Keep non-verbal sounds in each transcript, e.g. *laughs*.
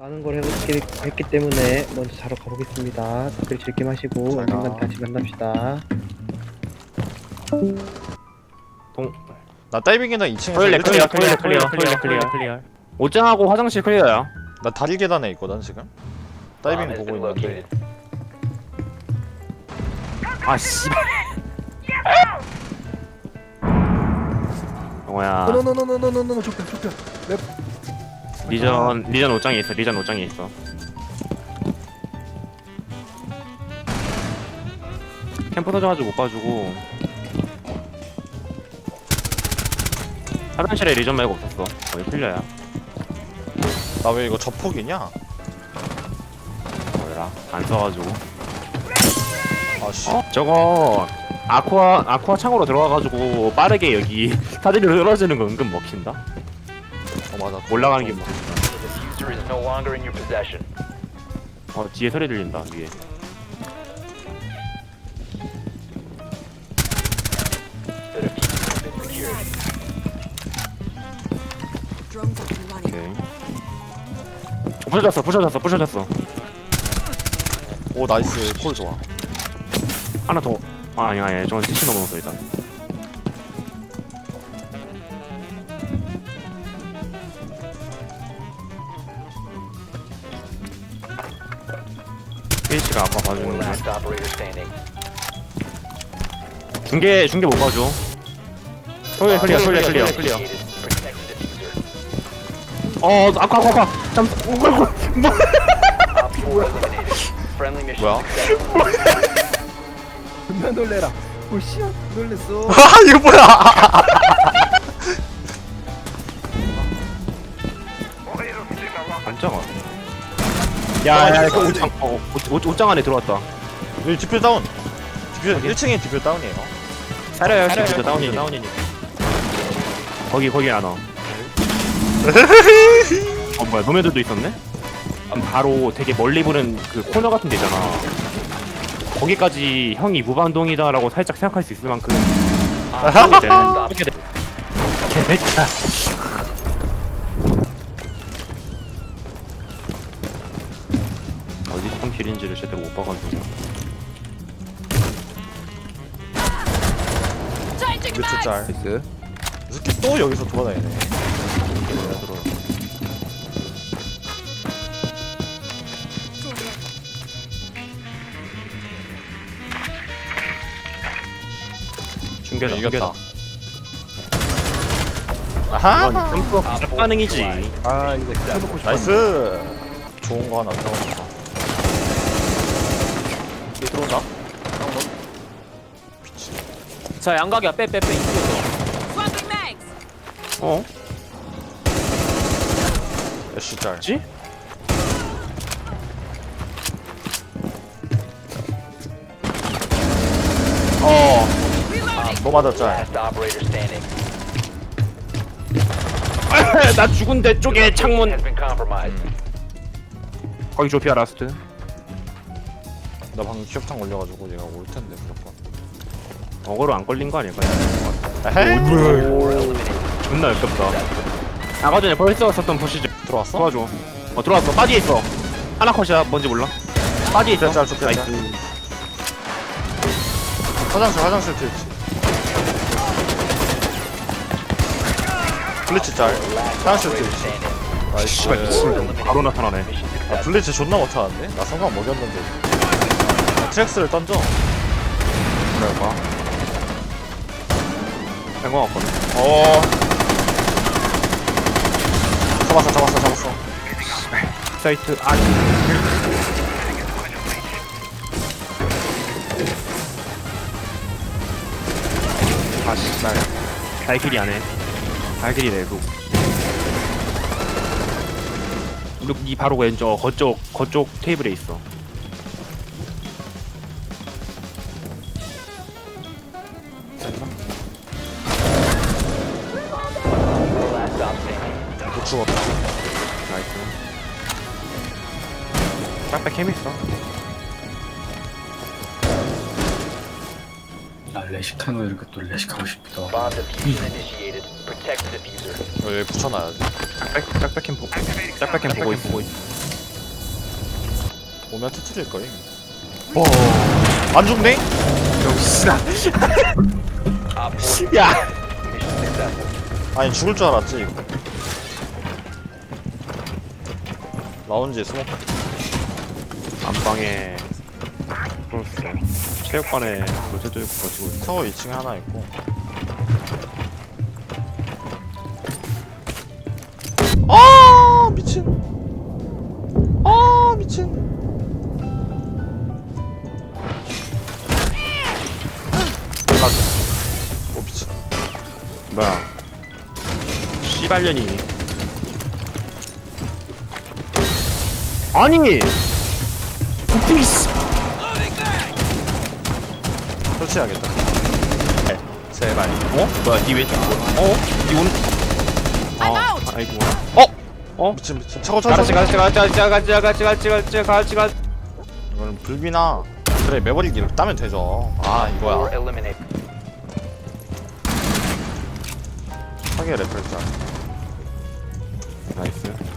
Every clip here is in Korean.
많은 걸 해보기 했기 때문에 먼저 자러 가보겠습니다. 다들 즐김 하시고 잘 가. 언젠간 다시 만납시다. 동 나 다이빙 계단 2층에서 클리어 클리어 클리어 클리어 클리어 클리어 클리어 옷장하고 화장실 클리어야 나 다리 계단에 있거든 지금 다이빙 보고 있는데 아씨 영호야 노노노노노노노 좁혀 좁혀 랩 리전 리전 옷장에 있어 리전 옷장에 있어. 캠프 터져가지고 못 봐주고. 화장실에 리전 말고 없었어. 거의 클리어야. 나 왜 이거 저폭이냐? 뭐라 안 써가지고. 아씨. 어? 저거 아쿠아 아쿠아 창으로 들어가가지고 빠르게 여기 *laughs* 사다리로 떨어지는 거 은근 먹힌다. 어 맞아 올라가는 게뭐 먹힌다 The diffuser is no longer in your possession. 어 뒤에 소리 들린다 위에 The diffuser has been secured. Drones up and running. 오케이 부셔졌어 부셔졌어 부셔졌어 오 나이스 콜 좋아 하나 더 아, 아니야 아니야 저건 CC 넘어서 일단 PH가 아까 Four 봐주는 거 last operator standing. 중계 중계 못 봐줘 클리어 Initiated. Protect the diffuser. 어 아까 아까 아까 잠 어이구 Op 4 eliminated. Friendly mission 뭐야? successful. 존나 놀래라 오 씨야 놀랬어 아 이거 뭐야 야야 그 옷장 어 옷, 옷, 옷장 안에 들어왔다. 여기 디퓨 다운. 디퓨 1층에 디퓨 다운이에요. 사려야 할수 있어 다운이니. 거기 거기 안 와. *laughs* 어 뭐야 노매들도 있었네? 바로 되게 멀리 보는 그 코너 같은 데 있잖아. 거기까지 형이 무반동이다 라고 살짝 생각할 수 있을 만큼. 돼. 4 last 이렇게 돼. 개새 뮤트 짤 나이스. 이 새끼 또 여기서 돌아다니네. 중계다 이겼다. 아하! 점프 가능이지. 아 이거 해놓고 싶어 나이스! 좋은 거 하나 들어갔다 자 양각이야 빼 빼빼 이쪽에서 Swapping mags. 어? 애쉬 짤 뭐지? 어, Reloading. 너 맞아 짤 last operator standing. 나 죽은 데 쪽에 창문 Has been compromised. 거기 조피아 라스트 나 방금 기억탕 올려가지고 얘가 올 텐데 무조건 어거로 안 걸린 거 아닐까? 에헤이. Four eliminated. 존나 역겹다. 아까 전에 벌써 썼던 보시죠 들어왔어? 도와줘. 어 들어왔어. 빠지에 있어. 하나 컷이야. 뭔지 몰라? 빠지에 있어. 짤, 짤, 짤. 나이스. 화장실 화장실 트위치 블리츠 짤. 화장실 트위치 씨발 미친 바로 나타나네. 아. 블리츠 존나 못하는데? 나 성광 먹였는데. 아, 트랙스를 던져. 그래 봐 된거 같거든 어 잡았어 잡았어 잡았어 사이트 아 아, 씨발. 발길이 안 해. 발길이 내도. 이 바로 왼쪽, 거쪽, 거쪽 테이블에 있어. 있어. 아 레식하면 이렇게 또 레식하고 싶다. Bomb diffuser initiated. Protect the diffuser. 여기 붙여놔야지 짝백, 짝백 캠 보고. 짝백 캠 보고 있어. 오면 터트릴 거임. 안 죽네? Op 4 *laughs* 야! mission successful. 아니 죽을 줄 알았지 이거. 라운지 스모크. 안방에 그렇어 체육관에 로제도 있고 있어 타워 2층에 하나 있고. 아 미친. 아 미친. 맞아. 오 미친. 뭐야 씨발년이 아니 부피스 설치해야겠다. 네, 제발. 어? 뭐야 니 왼쪽 어? 니 I'm 아. 아이고 어 미친 미친. 차고 차고. 가르치 가르치 가르치 가르치 가르치 가르치 가르치 가르치 가르치 가르치 이거는 불비나 그래 매버릭 따면 되죠. 아 이거야. 하게 레펠자. 나이스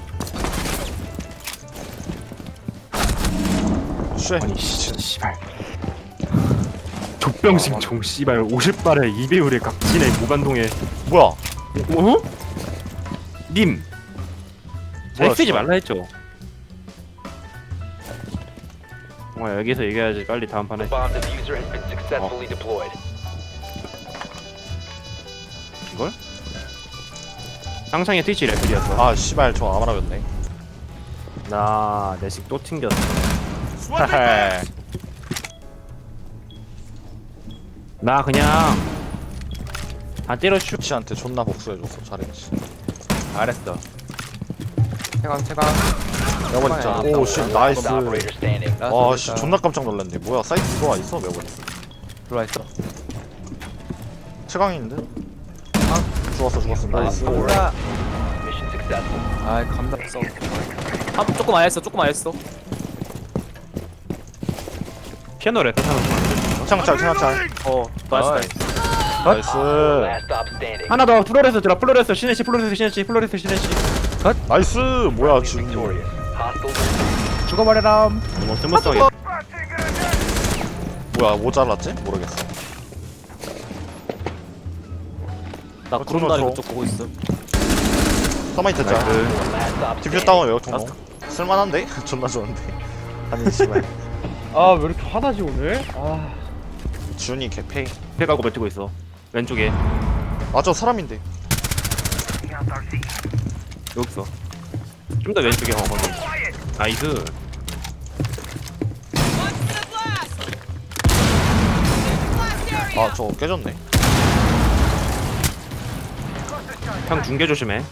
쉐. 아니 씨 씨발 족병신 종 씨발 50발에 2배율의 각진의 무관동에 뭐야? 어? 님! 잘 뭐야, 쓰지 씨발. 말라 했죠 어 여기서 얘기해야지 빨리 다음 판에 Bomb diffuser has been successfully deployed. 이걸? 쌍창의 트위치 래플이었어 아 씨발 저 아마라였네. 나 내식 또 튕겼어 나 그냥 다 때려슈 씨한테 존나 복수해줬어. 잘했지. 잘했어 체감 체감. 매버릭 자. Op 오 씨, 나이스. last operator standing. 와, 씨, 존나 깜짝 놀랐네. 뭐야, 사이트 들어와 있어, 매버릭. 들어와 있어. 최강인데? 죽었어, 죽었어. 나이스. Op 4 mission successful. 아 감당 없어. 아 조금 아였어 조금 아였어. 피아노 하는 거 창짤, 창짤. 어 나이스 나이스. 나이스. 하나 더 플로레스 들어 플로레스 시네시 플로레스 시네시 플로레스 시네시 나이스. 뭐야, 지금. 죽어버려라 너무 스무스하게 뭐야, 뭐 잘랐지? 모르겠어. 나 어, 구름 다리 들어와, 그쪽 보고 있어. 서마이트 짤. 디퓨. 다운 외곽 통로. 쓸만한데? *laughs* 존나 좋은데. 아니, 씨발. 아 왜 이렇게 화나지 오늘? 아 준이 개페이. 배 가고 버티고 있어 왼쪽에 아, 저 사람인데. 여기 있어 좀 더 왼쪽에 어 거기 나이스. 아, 저 깨졌네. 형 중계 조심해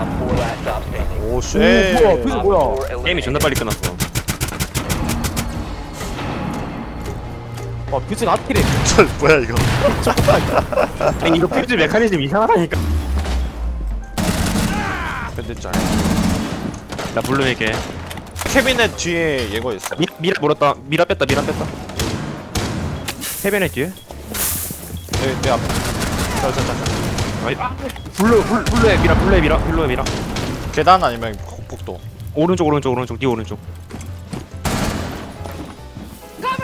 Op 4 last stop standing. 오, 쉣. 뭐야, 그게 뭐야? 4 게임이 존나. 빨리 끝났어 와 뷰즈가 하필이 저, 뭐야, 이거. *laughs* 아니 이거 퓨즈 메커니즘 이상하다니까 밴드 짤. 나 블루에게 캐비넷 뒤에 예거 있어. 미, 미라 물었다 미라 뺐다 미라 뺐다 해변에 뒤에 내, 내 앞에. 자, 자, 자, 자. 아이 블루 블, 블루에 미라 블루에 미라 블루에 미라 계단 아니면 복도. 오른쪽 오른쪽 오른쪽 뒤 오른쪽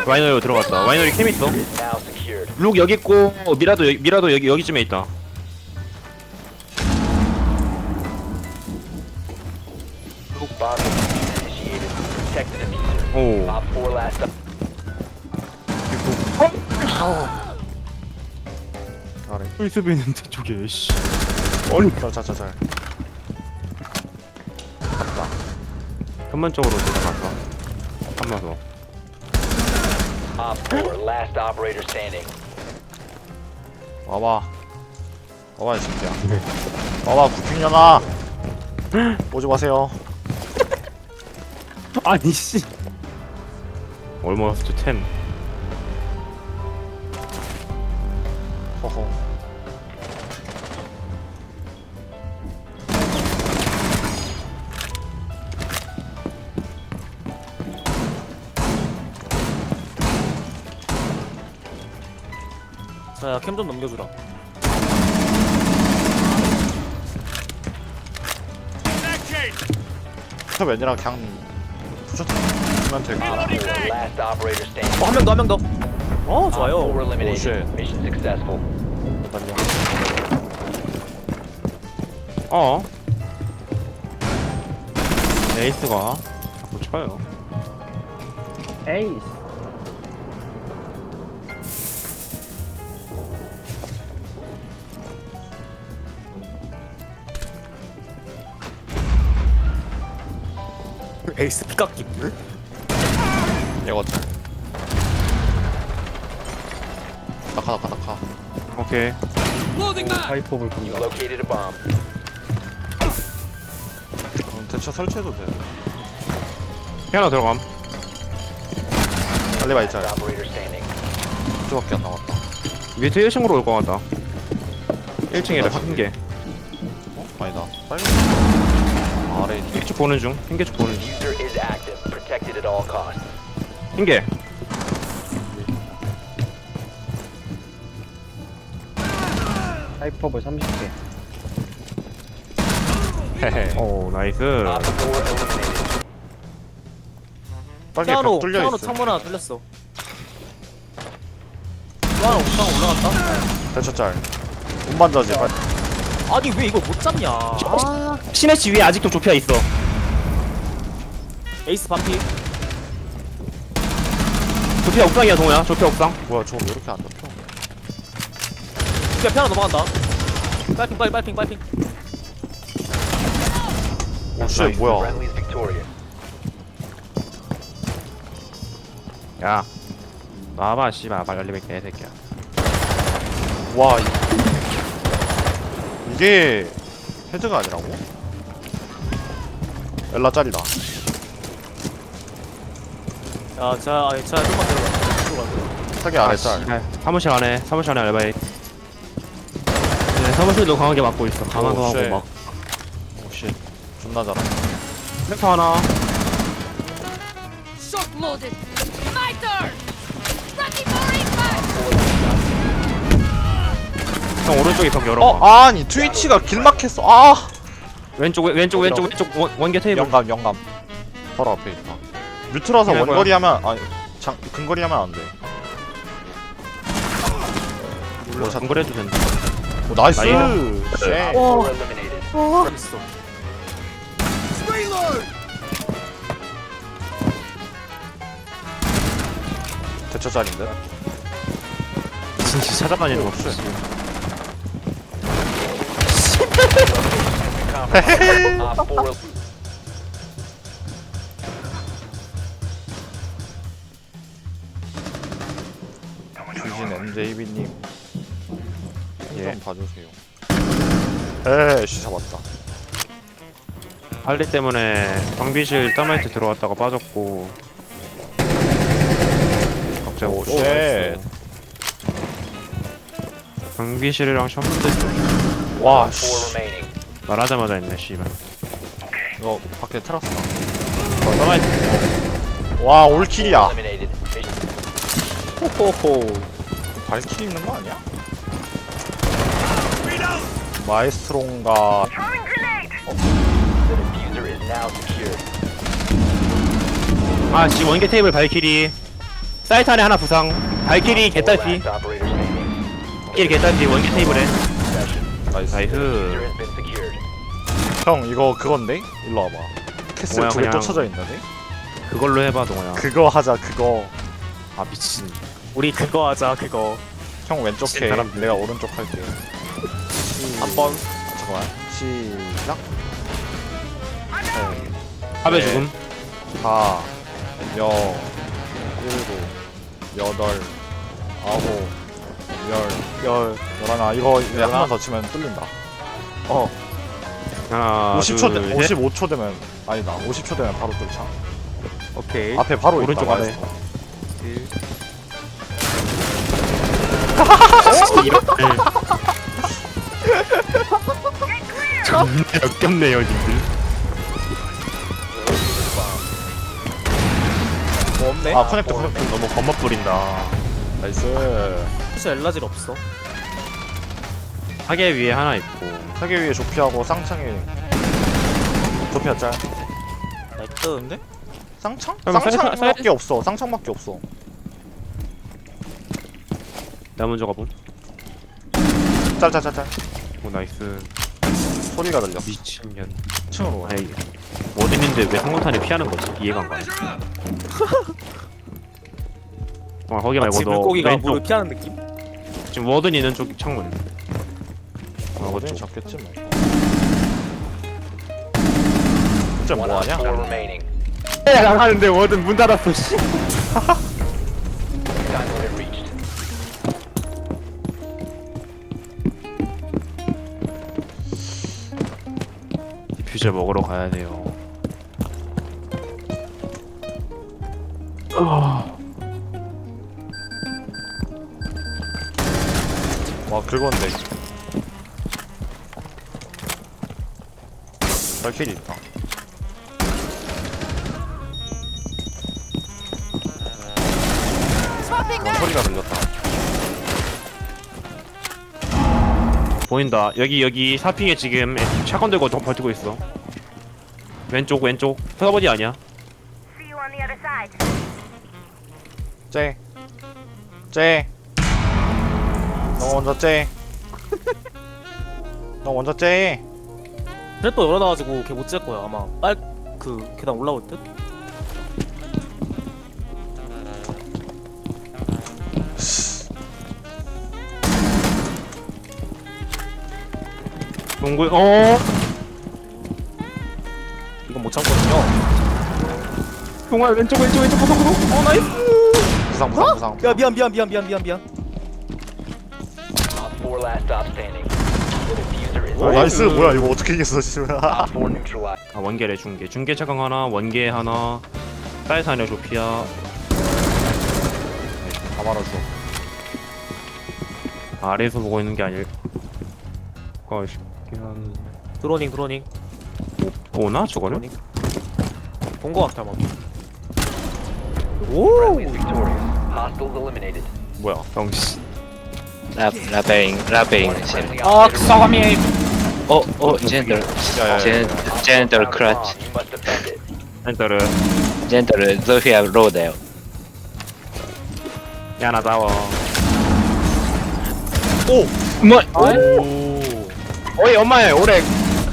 와이너리 들어갔다 와이너리 캠 있어 Now secured. 룩 여기 있고 미라도 여기, 미라도 여기 여기쯤에 있다 Bomb diffuser initiated. Protect the diffuser. 오 Op 4 last stop. 아래. 풀숲에 있는데 저게 씨 자, 자, 자, 자. 현만적으로 들어갔어 한번 더 Op 4 last operator standing. 와봐. 와봐, 이 새끼야. 와봐, 구핑년아. *gasps* 오지 마세요. *laughs* 아니 씨 얼마였어 템 허허. 자야 캠 좀 넘겨주라. 탑 아니라 그냥 부셔주면 될 거야 Op 4, last operator standing. 어, 한 명 더, 한 명 더. 어, Op 4 좋아요. eliminated. shit. Mission successful. 어 에이스가 자꾸 쳐요 에이스. 피깎기. 얘가 어쩔 낙하 낙하 낙하 오케이. Back. 하이퍼볼 You 본다. located a bomb. 그럼 대처 설치해도 돼. 피아노 들어감. 알리바 Last 있잖아 operator standing. 이쪽밖에 안 남았다. 밑에 1층으로 올 것 같다. 1층이라 흰개 어? 아니다. 빨리. 아래 있네. 흰개쪽 보는 중. 흰개쪽 보는 중 at all costs. 흰개 하이퍼볼 30개. 헤헤 오 나이스 Op 4 eliminated. 빨리 피아노, 뚫려 피아노 있어 창문 하나 뚫렸어. 피아노 옥상 올라갔다. 대처 짤 운반자지 빨리 아니 왜 이걸 못 잡냐? 아, 시내치 위에 아직도 좁혀 있어 에이스 반피. 좁혀 옥상이야 동호야 좁혀 옥상 뭐야 저거 왜 이렇게 안 잡혀 그냥 피아노 넘어간다. 빨핑 빨리 빨핑 빨핑. 오씨 나이스. 뭐야 victorious. 야 나와봐 씨발 빨리 개새끼야 와 이... 이게 헤드가 아니라고? 엘라 짤이다 야, 자, 아니, 자, 좀만 들어가. 들어가. 사기 아래 아, 짤 씨발. 사무실 안에 사무실 안에 알바이 네, 사무실도 강하게 막고 있어 강한 오, 거 하고 쉣. 막 오씨 존나 잘하 렉터 하나 loaded. My turn. Impact. 형 오른쪽에 벽 열어봐 어 아니 트위치가 길막했어 아 왼쪽 왼쪽 왼쪽 왼쪽 원, 원개 테이블 영감 영감 바로 앞에 있다 뮤트라서 이거 원거리 하면 아니 장 근거리 하면 안돼. 물론 장거리해도 된다. 오 나이스! 나이스. 쉣. 4 eliminated. 있어. 대처 짤인데? 진짜 찾아다니는 거 없어 Op 4 MJB님. 예. 좀 봐주세요. 에이씨 잡았다. 할리 때문에 방비실 따마이트 들어왔다가 빠졌고. 갑자기 오, 쉣. 방비실이랑 셔플도 있어 와 Op 4 씨. 말하자마자 있네 씨발. 이거 밖에 테라스다 어, 따마이트. 와 올킬이야. 호호호 발킬 있는 거 아니야? now secured. 아씨 원개 테이블 발키리 사이트 안에 하나 부상 발키리 개딸피. 길 개딸피 원개 테이블에 나이스. 형 이거 그건데? 일로 와봐 캐슬 뭐야, 두개 그냥- 쫓아져 있는데? 그걸로 해봐 동호야 그거 하자 그거 아 미친 우리 그거 하자, 그거. 형 왼쪽 해 사람들. 내가 오른쪽 할게. 한 번. 아, 잠깐만. 시작. 합의 네. 죽음. 4 여. 일곱. 여덟. 아홉. 열열. 열하나. 이거 이제 한번 더 치면 뚫린다. 어. 하나 50초 되, 둘, 셋. 55초 되면 아니다. 50초 되면 바로 뚫자. 오케이. 앞에 바로 오른쪽 있다, 아래. 마에스 이렇게 존나 *laughs* 역겹네요 님들 뭐 없네. 아 커넥트 커넥트 너무 겁먹 부린다. 나이스. 사실 엘라질 없어. 하계 위에 하나 있고 타겟 위에 조피하고 쌍창에 조피아 짤. 나이스 근데? 쌍창? 그럼 쌀- 쌍창밖에 없어. 쌍창밖에 없어. 나 먼저 가봄 짤짤짤짤 오 나이스 소리가 들려 미친년 층으로 와 아이 워든인데 왜 항공탄을 피하는 거지 이해가 안 가네 어 거기 말고 너 물고기가 왼쪽 물을 피하는 느낌? 지금 워든 있는 쪽 창문 어 그쪽 잡겠지 뭐 진짜 뭐하냐? 4 remaining. 나가는데 워든 문 닫았어 씨 퓨즈 먹으러 가야 돼요. 와 긁었는데 발길이 있다. 어, 소리가 들렸다. 보인다. 여기 여기 사핑에 지금 샷건 들고 좀 버티고 있어 왼쪽 왼쪽 서버디 아니야 쟤. 쟤. 너 먼저 쟤. *laughs* 너 먼저 쟤. 트랩도 열어놔가지고 걔 못 찔 거야 아마 빨 그 계단 올라올 듯? 동굴 어 동아 왼쪽 왼쪽 왼쪽 구석 구석. 어 나이스. 부상 부상 부상. 야 미안 미안 미안 미안 미안 미안. Op 4 last stop standing. The diffuser is 어, 나이스. 뭐야 이거 어떻게 이겼어 씨발. *laughs* Op 4 neutralized. 아 원계래 중계 중계 차강 하나 원계 하나. 쌀사냐 조피아. 다 말아줘. 아래에서 보고 있는 게 아닐까 싶긴 한 드로닝 드로닝. 오나 저거는? 본거 같아 아 오! Friendly is victorious. Hostiles eliminated. 뭐야 병신 라, 라베인, One 라베인. friendly 어, operator remaining. 썩어미. 어, 어, 젠더, 야, 젠, 젠더 크라치. You must defend it. 일단은 젠더를 러시아 로데요. 야나 다워 뭐, 오 어이 엄마야 올해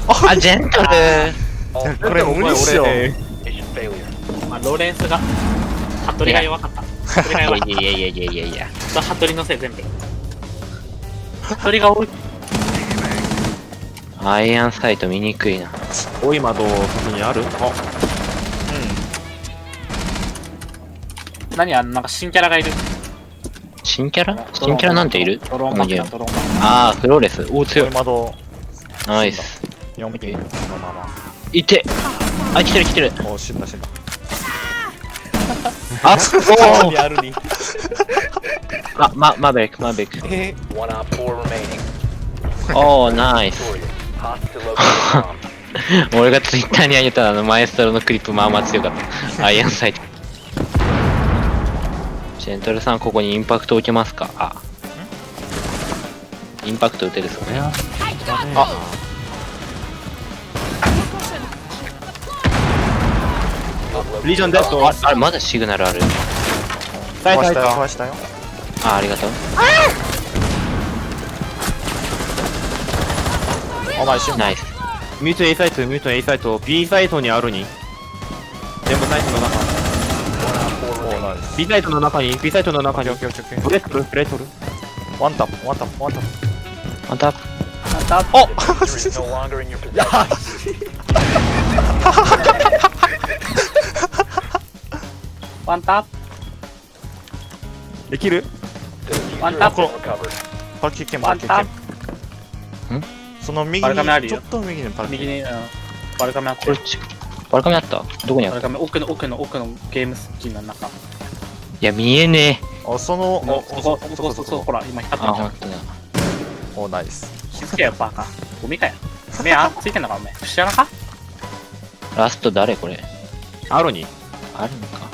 아, 젠더를. All 그래 오리시 Mission failure. 아, 로렌스가 服部が弱かった。いやいやいやいやいやいやいや。た。服部のせい全部。服部が多い。アイアンサイト見にくいな。多い窓、外にある？あ、うん。何あの、なんか新キャラがいる。新キャラ？新キャラなんている？ドローンマ、ン。ああ、フローレス。おお、強いい。窓、ナイス。4い、そのまいてあ、来てる来てる。お。お、死んだ死んだ。まマーベリックマーベリック헤헤 One op 4 remaining. おおナイス. Hostile. 俺がツイッターに上げたあのマエストロのクリップまあまあ強かった。アイアンサイトジェントルさんここにインパクト置けますか？あ。インパクト打てるそうねリジョンデッド。ああれまだシグナルある。壊したよ。壊したよ。あありがとう。お前シナイス。ミュート A サイトミュート A サイト。B サイトにあるに。全部サイトの中。ー B サイトの中に B サイトの中に。オッケーオッケーオッケーブレットブレットワンタップワンタップワンタップ。たお *laughs* *laughs* *laughs* ワンタッできる？ワンタップ。パッキー剣パッキー剣ん？その右バルカメあるよ。ちょっと右にパッキー右に、うん、バルカメあって。ちバルカメあった？どこにあバっルたカメ奥の奥の奥のゲームスキンの中。いや見えねえ。あそのおおそこそこそこ。そこほら今光ってあるじゃん。本当おナイス。気づけよバカ。ゴミかよ。目あついてんのかお前知らなか？ラスト誰これ？アロニ。ーあるのか。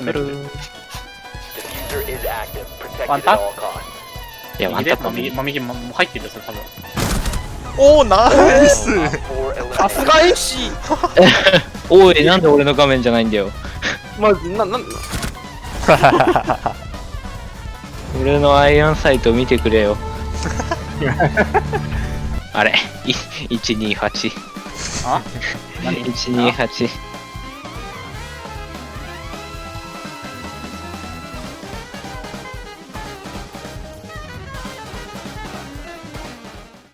メル Diffuser is active. Protected One at tap. all costs. いやワンタップもう右もう右ももう入ってるよそれ多分おナイス Op 4 eliminated. さすが MC *laughs* おい、なんで俺の画面じゃないんだよ。まあなな *laughs* 俺のアイアンサイト見てくれよ。*laughs* あれい ?128。あ？何？128。